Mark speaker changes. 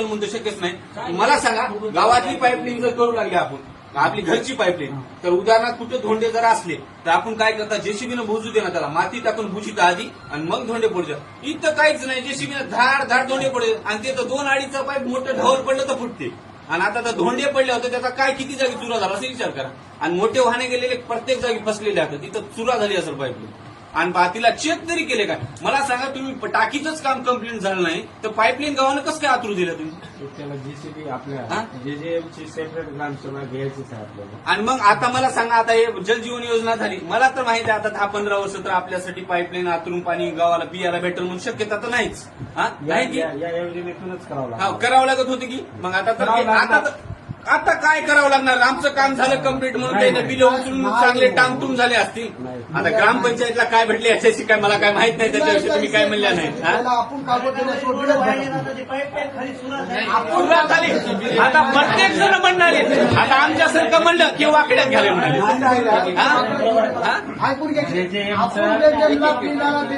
Speaker 1: पण शक्यच नाही. मला सांगा गावातली पाईपलाईन जर करू लागली आपण आपली घरची पाईपलाईन तर उदाहरणार्थ कुठे धोंडे जर असले तर आपण काय करता जेसीबीनं भोजू दे त्याला. माती टाकून भुशीत आधी आणि मग धोंडे पडू इथं काहीच नाही. जेसीबीनं धाड धाड धोंडे पडले आणि ते तर दोन अडीचचा पाईप मोठं ढवळ पडलं तर फुटते. आणि आता तर धोंडे पडले होते त्याचा काय किती जागी चुरा झाला असा विचार करा. आणि मोठे वाहने गेलेले प्रत्येक जागी फसलेले आहेत तिथं चुरा झाली असेल पाईपलाईन आणि बातीला चेक तरी केले काय? मला सांगा तुम्ही टाकीचंच काम कंप्लीट झालं नाही तर पाईपलाईन गावानं कसं काय आतरू दिलं तुम्ही?
Speaker 2: त्याला जीसीबी? आपल्या जेजेएमची सेपरेट ग्रामसभा घ्यायचीच आहे आपल्याला.
Speaker 1: आणि मग आता मला सांगा आता हे जलजीवन योजना झाली. मला तर माहिती आहे आता दहा पंधरा वर्ष तर आपल्यासाठी पाईपलाईन आतरून पाणी गावाला पियाला भेटेल म्हणून शक्यता तर नाहीच. हा?
Speaker 2: या
Speaker 1: नाही की?
Speaker 2: या- या योजनेतूनच करावं
Speaker 1: हा
Speaker 2: लागतं
Speaker 1: करावं लागत होते की? मग आता तर
Speaker 2: करावं
Speaker 1: आता. तर- आता काय करावं लागणार? आमचं काम झालं कंप्लीट म्हणून त्याने. बिल उचलून चांगले टामटूम झाले असतील. आता ग्रामपंचायतला काय भेटले याच्याशी काय मला काय माहीत नाही त्याच्याविषयी तुम्ही काय म्हणल्या नाही
Speaker 3: आपण
Speaker 1: आता प्रत्येक जण म्हणणार आहे. आता आमच्यासारखं म्हणलं की वाकड्यात घ्यायला म्हणाले.